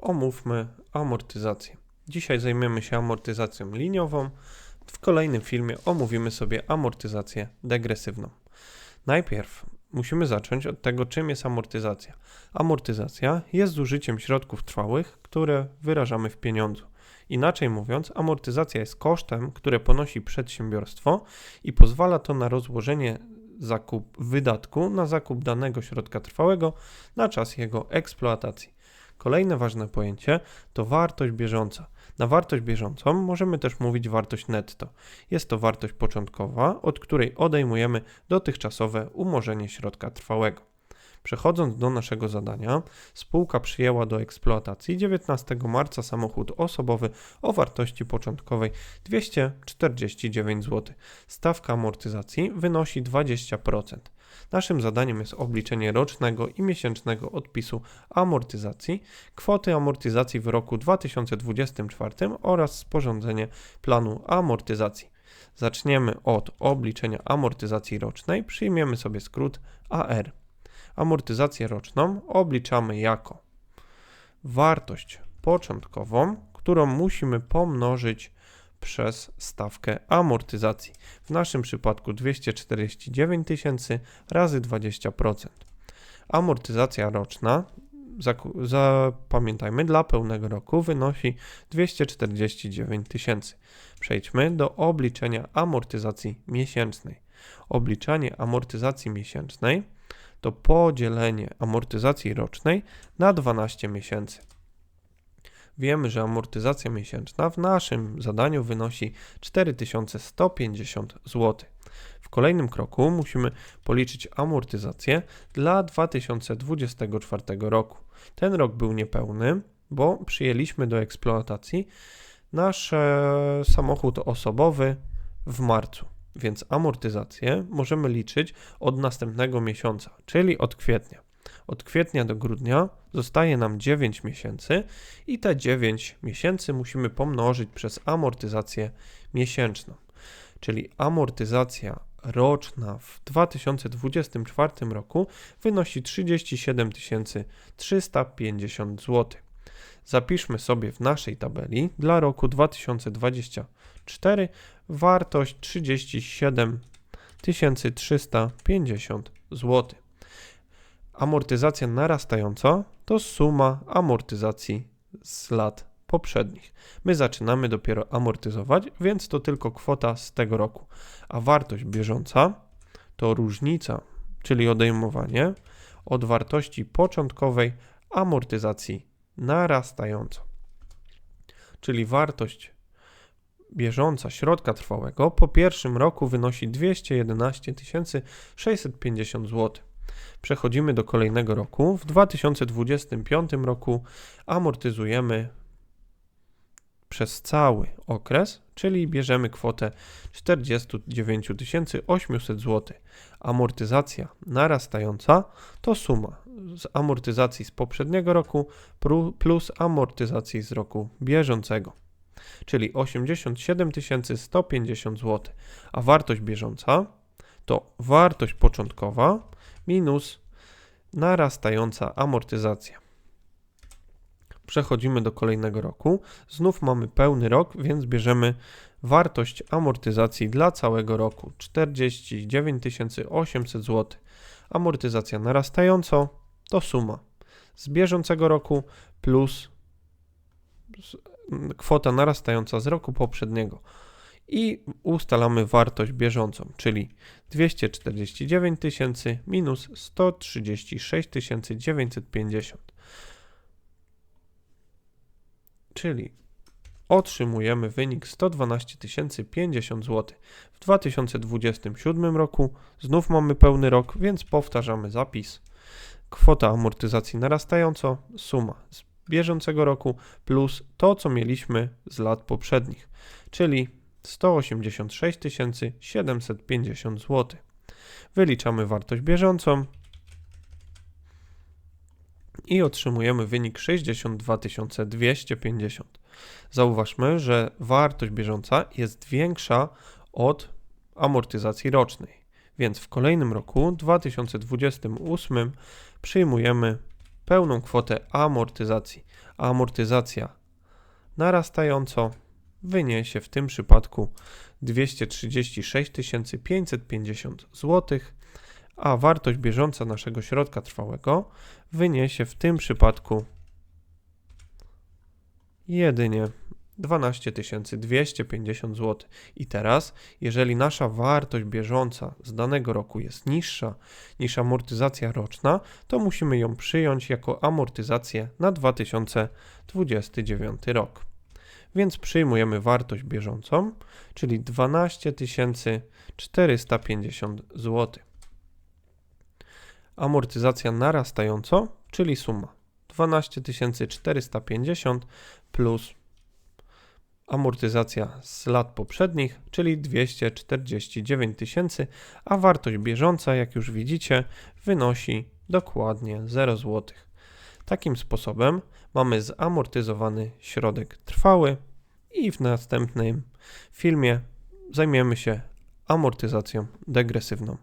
omówmy amortyzację. Dzisiaj zajmiemy się amortyzacją liniową. W kolejnym filmie omówimy sobie amortyzację degresywną. Najpierw musimy zacząć od tego, czym jest amortyzacja. Amortyzacja jest zużyciem środków trwałych, które wyrażamy w pieniądzu. Inaczej mówiąc, amortyzacja jest kosztem, które ponosi przedsiębiorstwo i pozwala to na rozłożenie zakup wydatku na zakup danego środka trwałego na czas jego eksploatacji. Kolejne ważne pojęcie to wartość bieżąca. Na wartość bieżącą możemy też mówić wartość netto. Jest to wartość początkowa, od której odejmujemy dotychczasowe umorzenie środka trwałego. Przechodząc do naszego zadania, spółka przyjęła do eksploatacji 19 marca samochód osobowy o wartości początkowej 249 zł. Stawka amortyzacji wynosi 20%. Naszym zadaniem jest obliczenie rocznego i miesięcznego odpisu amortyzacji, kwoty amortyzacji w roku 2024 oraz sporządzenie planu amortyzacji. Zaczniemy od obliczenia amortyzacji rocznej. Przyjmiemy sobie skrót AR. Amortyzację roczną obliczamy jako wartość początkową, którą musimy pomnożyć przez stawkę amortyzacji. W naszym przypadku 249 tysięcy razy 20%. Amortyzacja roczna, zapamiętajmy, dla pełnego roku wynosi 249 tysięcy. Przejdźmy do obliczenia amortyzacji miesięcznej. Obliczanie amortyzacji miesięcznej to podzielenie amortyzacji rocznej na 12 miesięcy. Wiemy, że amortyzacja miesięczna w naszym zadaniu wynosi 4150 zł. W kolejnym kroku musimy policzyć amortyzację dla 2024 roku. Ten rok był niepełny, bo przyjęliśmy do eksploatacji nasz samochód osobowy w marcu więc amortyzację możemy liczyć od następnego miesiąca, czyli od kwietnia. Od kwietnia do grudnia zostaje nam 9 miesięcy i te 9 miesięcy musimy pomnożyć przez amortyzację miesięczną. Czyli amortyzacja roczna w 2024 roku wynosi 37 350 zł. Zapiszmy sobie w naszej tabeli dla roku 2024 wartość 37 350 zł. Amortyzacja narastająca to suma amortyzacji z lat poprzednich. My zaczynamy dopiero amortyzować, więc to tylko kwota z tego roku. A wartość bieżąca to różnica, czyli odejmowanie od wartości początkowej amortyzacji narastająco. Czyli wartość bieżąca środka trwałego po pierwszym roku wynosi 211 650 zł. Przechodzimy do kolejnego roku. W 2025 roku amortyzujemy przez cały okres, czyli bierzemy kwotę 49 800 zł. Amortyzacja narastająca to suma z amortyzacji z poprzedniego roku plus amortyzacji z roku bieżącego, czyli 87 150 zł. A wartość bieżąca to wartość początkowa minus narastająca amortyzacja. Przechodzimy do kolejnego roku. Znów mamy pełny rok, więc bierzemy wartość amortyzacji dla całego roku 49 800 zł. Amortyzacja narastająco to suma z bieżącego roku plus kwota narastająca z roku poprzedniego. I ustalamy wartość bieżącą, czyli 249 tysięcy minus 136 950 czyli otrzymujemy wynik 112 050 zł. W 2027 roku znów mamy pełny rok, więc powtarzamy zapis. Kwota amortyzacji narastająco, suma z bieżącego roku plus to, co mieliśmy z lat poprzednich, czyli 186 750 zł. Wyliczamy wartość bieżącą, i otrzymujemy wynik 62 250. Zauważmy, że wartość bieżąca jest większa od amortyzacji rocznej, więc w kolejnym roku 2028 przyjmujemy pełną kwotę amortyzacji. Amortyzacja narastająco wyniesie w tym przypadku 236 550 zł, a wartość bieżąca naszego środka trwałego wyniesie w tym przypadku jedynie 12 250 zł. I teraz, jeżeli nasza wartość bieżąca z danego roku jest niższa niż amortyzacja roczna, to musimy ją przyjąć jako amortyzację na 2029 rok. Więc przyjmujemy wartość bieżącą, czyli 12 450 zł. Amortyzacja narastająco, czyli suma 12 450 plus amortyzacja z lat poprzednich, czyli 249 tysięcy, a wartość bieżąca, jak już widzicie, wynosi dokładnie 0 zł. Takim sposobem mamy zamortyzowany środek trwały i w następnym filmie zajmiemy się amortyzacją degresywną.